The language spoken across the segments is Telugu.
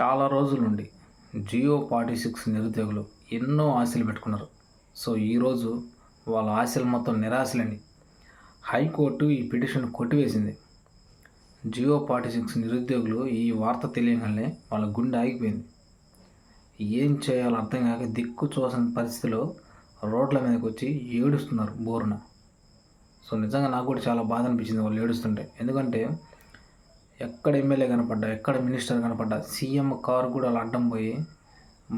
చాలా రోజుల నుండి జియో ఫార్టీ సిక్స్ నిరుద్యోగులు ఎన్నో ఆశలు పెట్టుకున్నారు. సో ఈరోజు వాళ్ళ ఆశలు మొత్తం నిరాశలని హైకోర్టు ఈ పిటిషన్ కొట్టివేసింది. జియో ఫార్టీ సిక్స్ నిరుద్యోగులు ఈ వార్త తెలియగానే వాళ్ళ గుండె ఆగిపోయింది. ఏం చేయాలో అర్థం కాక దిక్కు చూసిన పరిస్థితిలో రోడ్ల మీదకి వచ్చి ఏడుస్తున్నారు బోరున. సో నిజంగా నాకు కూడా చాలా బాధ అనిపించింది వాళ్ళు ఏడుస్తుంటే. ఎందుకంటే ఎక్కడ ఎమ్మెల్యే కనపడ్డా ఎక్కడ మినిస్టర్ కనపడ్డా సీఎం కారు కూడా అలా అడ్డం పోయి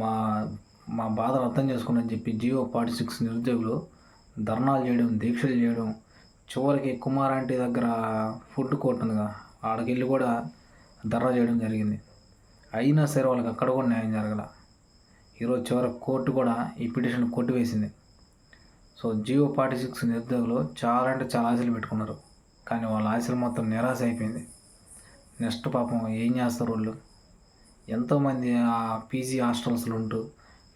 మా మా బాధను అర్థం చేసుకుని చెప్పి జియో ఫార్టీ సిక్స్ నిరుద్యోగులు ధర్నాలు చేయడం దీక్షలు చేయడం చివరికి కుమార్ ఆంటీ దగ్గర ఫుడ్ కోర్ట్ ఉందిగా ఆడకెళ్ళి కూడా ధర్నా చేయడం జరిగింది. అయినా సరే వాళ్ళకి అక్కడ కూడా న్యాయం జరగల. ఈరోజు చివరికి కోర్టు కూడా ఈ పిటిషన్ కొట్టివేసింది. సో జియో ఫార్టీ సిక్స్ నిరుద్యోగులు చాలా అంటే చాలా ఆశలు పెట్టుకున్నారు. కానీ వాళ్ళ ఆశలు మొత్తం నిరాశ అయిపోయింది. నెక్స్ట్ పాపం ఏం చేస్తారు వాళ్ళు? ఎంతోమంది ఆ పీజీ హాస్టల్స్లో ఉంటూ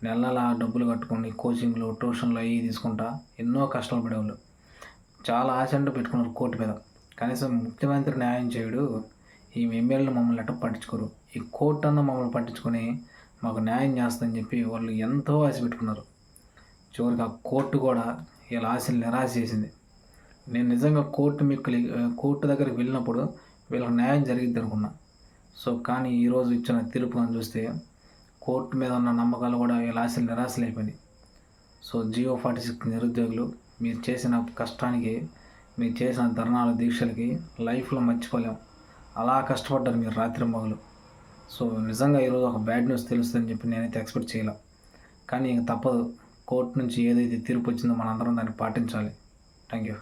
నెల నెల డబ్బులు కట్టుకొని కోచింగ్లు ట్యూషన్లు అవి తీసుకుంటా ఎన్నో కష్టాలు పడేవాళ్ళు. చాలా ఆశంటూ పెట్టుకున్నారు కోర్టు మీద. కనీసం ముఖ్యమంత్రి న్యాయం చేయడు ఈ ఎమ్మెల్యేలు మమ్మల్ని ఎట్ట పట్టించుకోరు. ఈ కోర్టు అన్న మమ్మల్ని పట్టించుకొని మాకు న్యాయం చేస్తుందని చెప్పి వాళ్ళు ఎంతో ఆశ పెట్టుకున్నారు. చివరికి ఆ కోర్టు కూడా వీళ్ళ ఆశలు నిరాశ చేసింది. నేను నిజంగా కోర్టు మీకు కోర్టు దగ్గరికి వెళ్ళినప్పుడు వీళ్ళకి న్యాయం జరిగింది అనుకున్నా. సో కానీ ఈరోజు ఇచ్చిన తీర్పు అని చూస్తే కోర్టు మీద ఉన్న నమ్మకాలు కూడా వీళ్ళ ఆశలు నిరాశలు అయిపోయినాయి. సో జియో ఫార్టీ సిక్స్ నిరుద్యోగులు మీరు చేసిన కష్టానికి మీరు చేసిన ధర్నాలు దీక్షలకి లైఫ్లో మర్చిపోలేం. అలా కష్టపడ్డారు మీరు రాత్రి మగలు. సో నిజంగా ఈరోజు ఒక బ్యాడ్ న్యూస్ తెలుస్తుందని చెప్పి నేనైతే ఎక్స్పెక్ట్ చేయలే. కానీ ఇంక తప్పదు. కోర్టు నుంచి ఏదైతే తీర్పు వచ్చిందో మనందరం దాన్ని పాటించాలి. Thank you